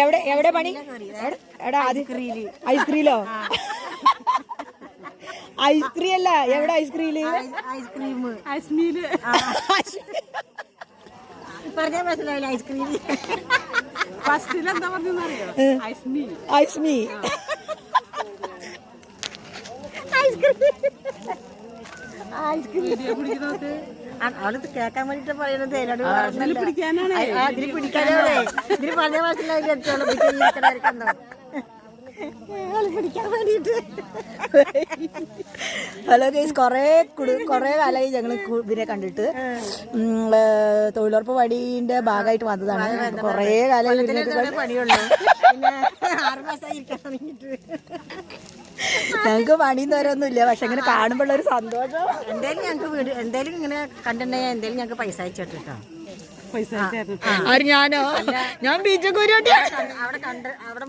എവിടെ എവിടെ പണി? എടാ ഐസ്ക്രീലോ. ഐസ്ക്രീം അല്ല എവിടെ ഐസ്ക്രീം ഐസ്ക്രീം അശ്മീൽ പറഞ്ഞാൽ മനസ്സിലാവില്ല ഐസ്ക്രീം ഫസ്റ്റിൽ എന്താ പറഞ്ഞറിയോ ഐസ്മി ഐസ്മി വീഡിയോ പിടിക്കുന്നോട്ട്. അവളത് കേക്കാൻ വേണ്ടിട്ട് പറയണത് ഇതിൽ പിടിക്കാനാണ്. ഇതിന് പിടിക്കാനേ ഇതിന് പറഞ്ഞാൽ മനസ്സിലാവില്ല പിടിക്കാൻ വേണ്ടിട്ട്. ഹലോ ഗൈസ് കൊറേ കുടു- കൊറേ കാലമായി ഞങ്ങൾ ഇതിനെ കണ്ടിട്ട്. തൊഴിലുറപ്പ് പണിന്റെ ഭാഗമായിട്ട് വന്നതാണ്. കൊറേ കാലമായി ഇതിനെ പണിയുള്ളൂ. പിന്നെ ആറ് മാസമായി ഇരിക്കാൻ പണിന്ന് ഇല്ല പക്ഷെ ഇങ്ങനെ കാണുമ്പോൾ ഒരു സന്തോഷം. എന്തായാലും ഞങ്ങൾക്ക് വീട് എന്തായാലും ഇങ്ങനെ കണ്ടിട്ടുണ്ടെങ്കിൽ എന്തായാലും ഞങ്ങൾക്ക് പൈസ അയച്ചിട്ടോ പൈസ അയച്ചായിരുന്നു ആര് ഞാനോ? ഞാൻ ബീച്ചൊക്കെ അവിടെ കണ്ട് അവിടെ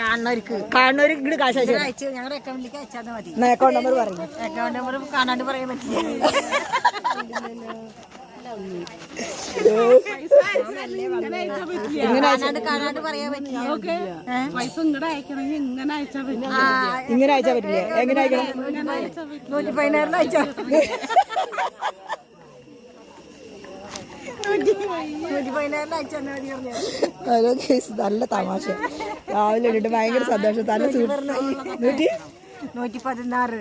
കാണുന്നവർക്ക്. കാണുന്നവര് ഇങ്ങോട്ട് കാശ് അയച്ചു ഞങ്ങളുടെ അക്കൗണ്ടിലേക്ക് അയച്ചാൽ മതി. അക്കൗണ്ട് നമ്പർ പറഞ്ഞു അക്കൗണ്ട് നമ്പർ കാണാണ്ട് പറയാൻ പറ്റില്ല. ഇങ്ങനെ അയച്ചാ പറ്റില്ല. പൈസ അയക്കണമെങ്കിൽ ഇങ്ങനെ അയച്ചാ പറ്റില്ല. ഇങ്ങനെ അയച്ചാ പറ്റില്ലേ. എങ്ങനെ അയക്കണം? നൂറ്റി പതിനാറിന് അയച്ചോ? പറഞ്ഞു. കേസ് നല്ല തമാശ. രാവിലെ ഇട്ടിട്ട് ഭയങ്കര സന്തോഷം. സൂപ്പർ നൂറ്റി നൂറ്റി? പതിനാറ്.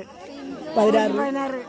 പതിനാറ്. പതിനാറ്.